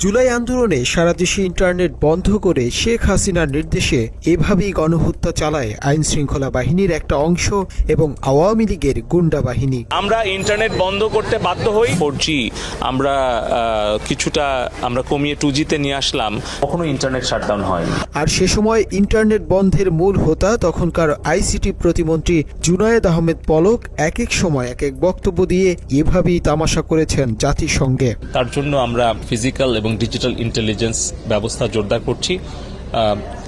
জুলাই আন্দোলনে সারা দেশে ইন্টারনেট বন্ধ করে শেখ হাসিনার নির্দেশে এভাবেই গণহত্যা চালায় আইন শৃঙ্খলা বাহিনীর একটা অংশ এবং আওয়ামী লীগের গুন্ডা বাহিনী। আমরা ইন্টারনেট বন্ধ করতে বাধ্য হই। ফোর আমরা আহ, কিছুটা আমরা কমিয়ে টু জিতে নিয়ে আসলাম। কখনো ইন্টারনেট শাটডাউন হয় আর সে সময় ইন্টারনেট বন্ধের মূল হোতা তখনকার আইসিটি প্রতিমন্ত্রী জুনায়েদ আহমেদ পলক এক এক সময় এক এক বক্তব্য দিয়ে এভাবেই তামাশা করেছেন জাতিসংঘে। তার জন্য আমরা ফিজিক্যাল এবং ডিজিটাল ইন্টেলিজেন্স ব্যবস্থা জোরদার করছি।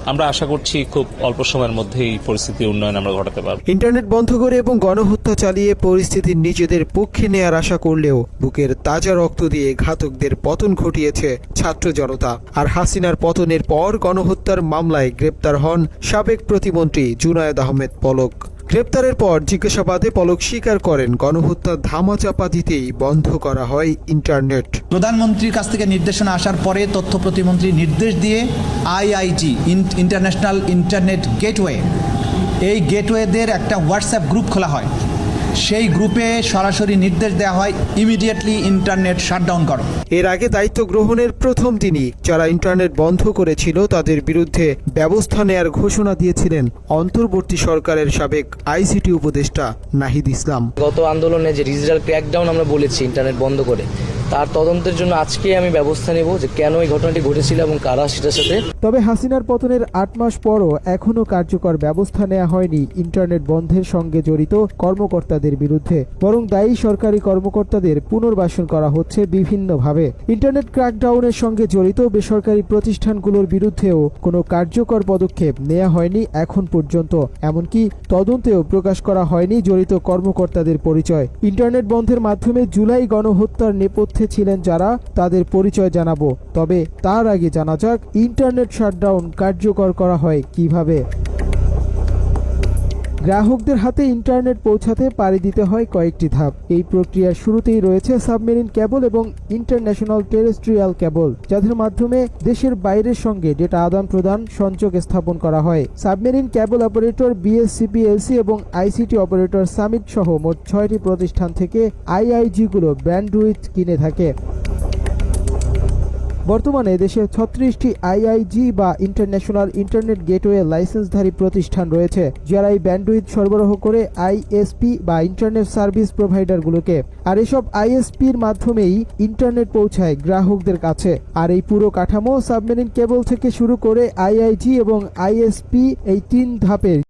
আমরা আশা করছি খুব অল্প সময়ের মধ্যে এই পরিস্থিতির উন্নয়ন আমরা ঘটাতে পারব। ইন্টারনেট বন্ধ করে এবং গণহত্যা চালিয়ে পরিস্থিতি নিজেদের পক্ষে নেয়ার আশা করলেও বুকের তাজা রক্ত দিয়ে ঘাতকদের পতন ঘটিয়েছে ছাত্র জনতা। আর হাসিনার পতনের পর গণহত্যার মামলায় গ্রেপ্তার হন সাবেক প্রতিমন্ত্রী জুনায়েদ আহমেদ পলক। গ্রেপ্তারের পর জিজ্ঞাসাবাদে পলক স্বীকার করেন, গণহত্যা ধামাচাপা দিতেই বন্ধ করা হয় ইন্টারনেট। প্রধানমন্ত্রীর কাছ থেকে নির্দেশনা আসার পরে তথ্য প্রতিমন্ত্রী নির্দেশ দিয়ে আইআইজি ইন্টারন্যাশনাল ইন্টারনেট গেটওয়ে, এই গেটওয়েদের একটা হোয়াটসঅ্যাপ গ্রুপ খোলা হয়। সেই গ্রুপে সরাসরি নির্দেশ দেওয়া হয় ইমিডিয়েটলি ইন্টারনেট শাটডাউন করো। এর আগে দায়িত্ব গ্রহণের প্রথম দিনই যারা ইন্টারনেট বন্ধ করেছিল তাদের বিরুদ্ধে ব্যবস্থা নেয়ার ঘোষণা দিয়েছিলেন অন্তর্বর্তী সরকারের সাবেক আইসিটি উপদেষ্টা নাহিদ ইসলাম। গত আন্দোলনে যে ডিজিটাল ক্র্যাকডাউন আমরা বলেছি ইন্টারনেট বন্ধ করে তার তদন্তের জন্য আজকে আমি ব্যবস্থা নেব যে কেন এই ঘটনাটি ঘটেছিল এবং কারা সেটার সাথে তবে হাসিনার পতনের আট মাস পরও এখনও কার্যকর ব্যবস্থা নেওয়া হয়নি ইন্টারনেট বন্ধের সঙ্গে জড়িত কর্মকর্তাদের বিরুদ্ধে। বরং দায়ী সরকারি কর্মকর্তাদের পুনর্বাসন করা হচ্ছে বিভিন্নভাবে। ইন্টারনেট ক্র্যাকডাউনের সঙ্গে জড়িত বেসরকারি প্রতিষ্ঠানগুলোর বিরুদ্ধেও কোনো কার্যকর পদক্ষেপ নেওয়া হয়নি এখন পর্যন্ত। এমনকি তদন্তেও প্রকাশ করা হয়নি জড়িত কর্মকর্তাদের পরিচয়। ইন্টারনেট বন্ধের মাধ্যমে জুলাই গণহত্যার নেপথ্যে ছিলেন যারা, তাদের পরিচয় জানাব। তবে তার আগে জানা যাক, ইন্টারনেট শাটডাউন কার্যকর করা হয় কীভাবে। গ্রাহকদের হাতে ইন্টারনেট পৌঁছাতে পাড়ি দিতে হয় কয়েকটি ধাপ। এই প্রক্রিয়ার শুরুতেই রয়েছে সাবমেরিন কেবল এবং ইন্টারন্যাশনাল টেরেস্ট্রিয়াল কেবল, যাদের মাধ্যমে দেশের বাইরের সঙ্গে ডেটা আদান প্রদান, সংযোগ স্থাপন করা হয়। সাবমেরিন কেবল অপারেটর বিএসসিপিএলসি এবং আইসিটি অপারেটর সামিট সহ মোট ছয়টি প্রতিষ্ঠান থেকে আইআইজিগুলো ব্যান্ডউইথ কিনে থাকে। বর্তমানে দেশে ছত্রিশটি আইআইজি বা ইন্টারন্যাশনাল ইন্টারনেট গেটওয়ে লাইসেন্সধারী প্রতিষ্ঠান রয়েছে যারা এই ব্যান্ডউইথ সরবরাহ করে আইএসপি বা ইন্টারনেট সার্ভিস প্রোভাইডারগুলোকে। আর এসব আইএসপির মাধ্যমেই ইন্টারনেট পৌঁছায় গ্রাহকদের কাছে। আর এই পুরো কাঠামো সাবমেরিন কেবল থেকে শুরু করে আইআইজি এবং আইএসপি এই তিন ধাপের